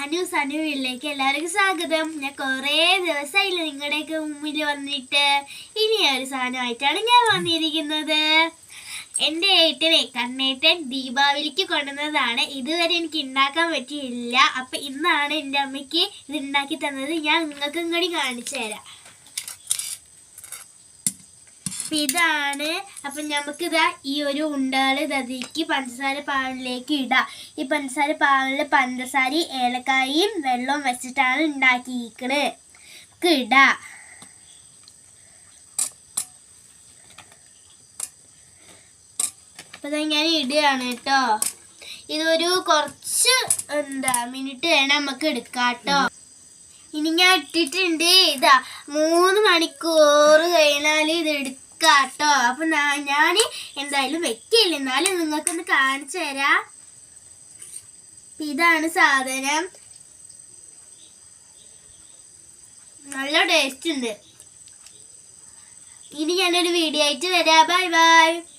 അനു സനു വീട്ടിലേക്ക് എല്ലാവർക്കും സ്വാഗതം. ഞാൻ കുറേ ദിവസമായില്ല നിങ്ങളുടെയൊക്കെ മുമ്പിൽ വന്നിട്ട്. ഇനി ഒരു സാധനമായിട്ടാണ് ഞാൻ വന്നിരിക്കുന്നത്. എന്റെ ഏട്ടനെ കണ്ണേട്ടൻ ദീപാവലിക്ക് കൊണ്ടുവന്നതാണ്. ഇതുവരെ എനിക്ക് ഉണ്ടാക്കാൻ പറ്റിയില്ല. അപ്പം ഇന്നാണ് എന്റെ അമ്മയ്ക്ക് ഇത് ഉണ്ടാക്കി തന്നത്. ഞാൻ നിങ്ങൾക്കും കൂടി കാണിച്ചു തരാം. അപ്പൊ ഇതാണ്. അപ്പം നമുക്കിതാ ഈ ഒരു ഉണ്ടകൾ ഇതിലേക്ക് പഞ്ചസാര പാലിലേക്ക് ഇടാം. ഈ പഞ്ചസാര പാലിൽ പഞ്ചസാര ഏലക്കായും വെള്ളവും വെച്ചിട്ടാണ് ഉണ്ടാക്കിയിരിക്കണത് നമുക്ക് ഇടാം. അപ്പൊ ഞാൻ ഇടുകയാണ് കേട്ടോ. ഇതൊരു കുറച്ച് എന്താ മിനിറ്റ് വേണം നമുക്ക് എടുക്കാം കേട്ടോ ഇനി ഞാൻ ഇട്ടിട്ടുണ്ട്. ഇതാ മൂന്ന് മണിക്കൂർ കഴിഞ്ഞാൽ ഇത് എടുക്കാട്ടോ അപ്പൊ ഞാൻ എന്തായാലും വെക്കില്ല എന്നാലും നിങ്ങൾക്കൊന്ന് കാണിച്ചു തരാം. ഇതാണ് സാധനം. നല്ല ടേസ്റ്റ് ഉണ്ട്. ഇനി ഞാനൊരു വീഡിയോ ആയിട്ട് വരാം. Bye bye